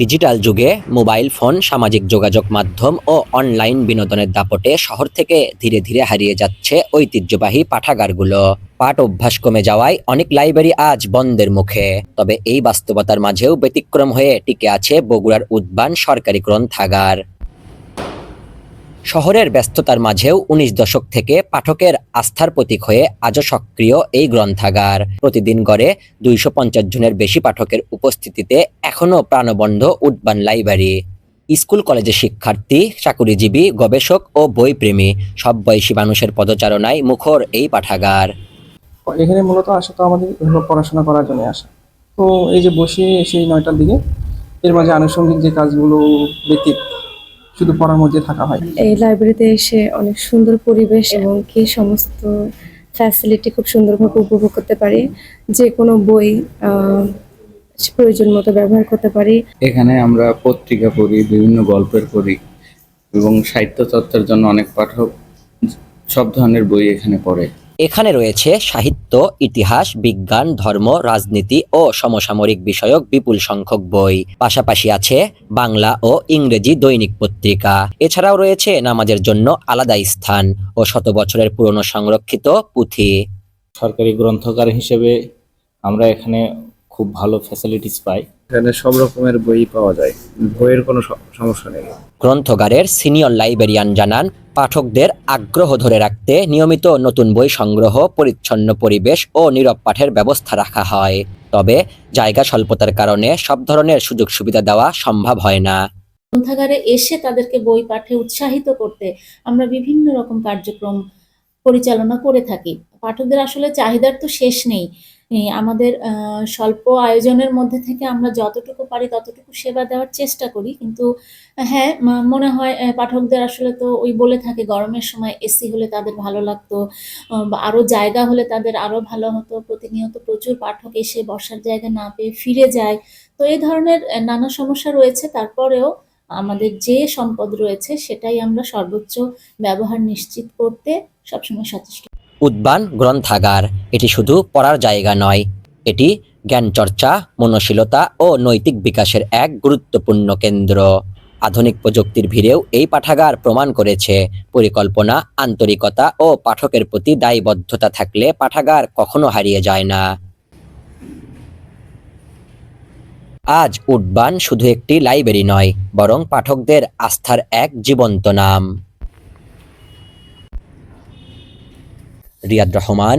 Digital যুগে mobile phone, সামাজিক যোগাযোগ মাধ্যম ও অনলাইন বিনোদনের দাপটে শহর থেকে ধীরে ধীরে হারিয়ে যাচ্ছে ঐতিহ্যবাহী পাঠাগারগুলো। পাঠ অভ্যাস কমে যাওয়ায় অনেক লাইব্রেরি আজ বন্ধের মুখে। তবে এই বাস্তবতার মাঝেও ব্যতিক্রম হয়ে টিকে আছে বগুড়ার উদ্বান সরকারি গ্রন্থাগার। শহরের ব্যস্ততার মাঝেও উনিশ দশক থেকে পাঠকের আস্থার প্রতীক হয়ে আজও সক্রিয় এই গ্রন্থাগার। প্রতিদিন গড়ে দুইশো পঞ্চাশ জনের বেশি পাঠকের উপস্থিতিতে এখনও প্রাণবন্ধ উদ্যান লাইব্রেরি। স্কুল কলেজের শিক্ষার্থী, চাকুরিজীবী, গবেষক ও বইপ্রেমী, সব বয়সী মানুষের পদচারণায় মুখর এই পাঠাগার। এখানে মূলত আসা তো আমাদের পড়াশোনা করার জন্য আসা। তো এই যে বসে সেই নয়টার দিকে এর মাঝে আনুষঙ্গিক যে কাজগুলো ব্যতীত শুধু পড়ার মধ্যে থাকা হয়। এই লাইব্রেরিতে এসে অনেক সুন্দর পরিবেশ এবং কি সমস্ত ফ্যাসিলিটি খুব সুন্দরভাবে উপভোগ করতে পারি যে কোনো বই আহ, প্রয়োজন মতো ব্যবহার করতে পারি। এখানে আমরা পত্রিকা পড়ি বিভিন্ন গল্পের পড়ি এবং সাহিত্য চর্চার জন্য অনেক পাঠক সব ধরনের বই এখানে পড়ে। এখানে রয়েছে সাহিত্য ইতিহাস বিজ্ঞান ধর্ম রাজনীতি ও সমসাময়িক বিষয়ক বিপুল সংখ্যক বই। পাশাপাশি আছে বাংলা ও ইংরেজি দৈনিক পত্রিকা। এছাড়াও রয়েছে নামাজের জন্য আলাদা স্থান ও শত বছরের পুরনো সংরক্ষিত পুঁথি। সরকারি গ্রন্থাগার হিসেবে আমরা এখানে খুব ভালো ফ্যাসিলিটিস পাই। এখানে সব রকমের বই পাওয়া যায়। বইয়ের কোনো সমস্যা নেই। গ্রন্থগারের সিনিয়র লাইব্রেরিয়ান জানান পাঠকদের আগ্রহ ধরে রাখতে নিয়মিত নতুন বই সংগ্রহ, পরিচ্ছন্ন পরিবেশ ও নীরব পাঠের ব্যবস্থা রাখা হয়। তবে জায়গা স্বল্পতার কারণে সব ধরনের সুযোগ সুবিধা দেওয়া সম্ভব হয় না। গ্রন্থাগারে এসে তাদেরকে বই পাঠে উৎসাহিত করতে আমরা বিভিন্ন রকম কার্যক্রম পরিচালনা করে থাকি। পাঠকদের আসলে চাহিদার তো শেষ নেই। আমাদের স্বল্প আয়োজনের মধ্যে থেকে আমরা যতটুকু পারি ততটুকু সেবা দেওয়ার চেষ্টা করি। কিন্তু হ্যাঁ মনে হয় পাঠকদের আসলে তো ওই বলে থাকে, গরমের সময় এসি হলে তাদের ভালো লাগতো বা আরও জায়গা হলে তাদের আরও ভালো হতো। প্রতিনিয়ত প্রচুর পাঠক এসে বসার জায়গা না পেয়ে ফিরে যায়। তো এই ধরনের নানা সমস্যা রয়েছে। তারপরেও আমাদের যে সম্পদ রয়েছে সেটাই আমরা সর্বোচ্চ ব্যবহার নিশ্চিত করতে সবসময় সচেষ্ট। উদ্যান গ্রন্থাগার, এটি শুধু পড়ার জায়গা নয়, এটি জ্ঞান চর্চা মনশীলতা ও নৈতিক বিকাশের এক গুরুত্বপূর্ণ কেন্দ্র। আধুনিক প্রযুক্তির ভিড়েও এই পাঠাগার প্রমাণ করেছে, পরিকল্পনা, আন্তরিকতা ও পাঠকের প্রতি দায়বদ্ধতা থাকলে পাঠাগার কখনো হারিয়ে যায় না। আজ উডবান শুধু একটি লাইব্রেরি নয়, বরং পাঠকদের আস্থার এক জীবন্ত নাম। রিয়াদ রহমান,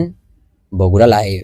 বগুড়া লাইভ।